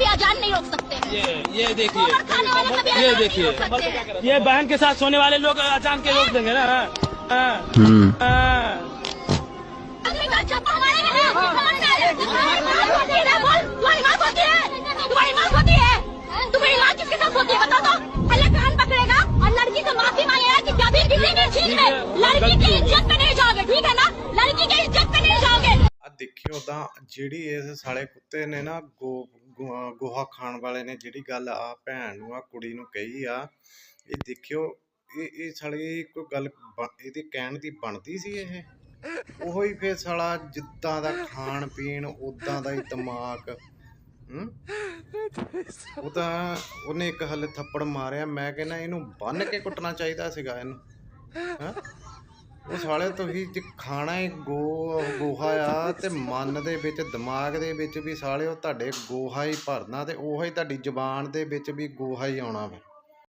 कभी अजान नहीं रोक सकते ये ये देखिए गोबर खाने वाले कभी ये अजान नहीं देखिए रोक सकते हैं। ये बहन के साथ सोने वाले लोग अचानक के रोक देंगे ना हाँ, हाँ, हम्म हाँ। आदमी का छापा हमारे लिए है, हमारे लिए है। तुम्हारी माँ होती है ना, बोल, तुम्हारी माँ होती है तुम्हारी माँ होती है तुम्हारी माँ किसके साथ होती है बता दो पहले कान पकड़ेगा और लड़की से माफी मांगेगा कि कभी किसी की चीज में लड़की की इज्जत पे नहीं जाओगे ठीक है ना लड़की की इज्जत पे नहीं जाओगे ਆ ਦੇਖਿਓ ਤਾਂ ਜਿਹੜੀ ਇਸ ਸਾਲੇ ਕੁੱਤੇ ਨੇ ਨਾ ਗੋ ਗੋ- ਗੋਹਾ ਖਾਣ ਵਾਲੇ ਨੇ ਜਿਹੜੀ ਗੱਲ ਆ ਭੈਣ ਨੂੰ, ਆ ਕੁੜੀ ਨੂੰ ਕਹੀ ਆ, ਇਹ ਦੇਖਿਓ, ਇਹ ਇਹ ਸਾਲੀ ਕੋਈ ਗੱਲ ਇਹਦੇ ਕਹਿਣ ਦੀ ਬਣਦੀ ਸੀ ਇਹ? ਉਹੋ ਹੀ ਫੇਰ ਸਾਲਾ ਜਿੱਦਾਂ ਦਾ ਖਾਣ ਪੀਣ ਉਦਾਂ ਦਾ ਹੀ ਦਿਮਾਗ, ਹੂੰ? ਉਹ ਤਾਂ ਉਹਨੇ ਇੱਕ ਹੱਲੇ ਥੱਪੜ ਮਾਰਿਆ, ਮੈਂ ਕਹਿੰਦਾ ਇਹਨੂੰ ਬੰਨ ਕੇ ਕੁੱਟਣਾ ਚਾਹੀਦਾ ਸੀਗਾ ਇਹਨੂੰ, ਹਾਂ? ਉਹ ਸਾਲੇ ਤੁਸੀਂ ਜੇ ਖਾਣਾ ਹੀ ਗੋ, ਗੋਹਾ ਆ ਤੇ ਮਨ ਦੇ ਵਿੱਚ, ਦਿਮਾਗ ਦੇ ਵਿੱਚ ਵੀ ਸਾਲਿਓ ਤੁਹਾਡੇ ਗੋਹਾ ਹੀ ਭਰਨਾ ਤੇ ਉਹੀ ਤੁਹਾਡੀ ਜ਼ੁਬਾਨ ਦੇ ਵਿੱਚ ਵੀ ਗੋਹਾ ਹੀ ਆਉਣਾ ਵਾ।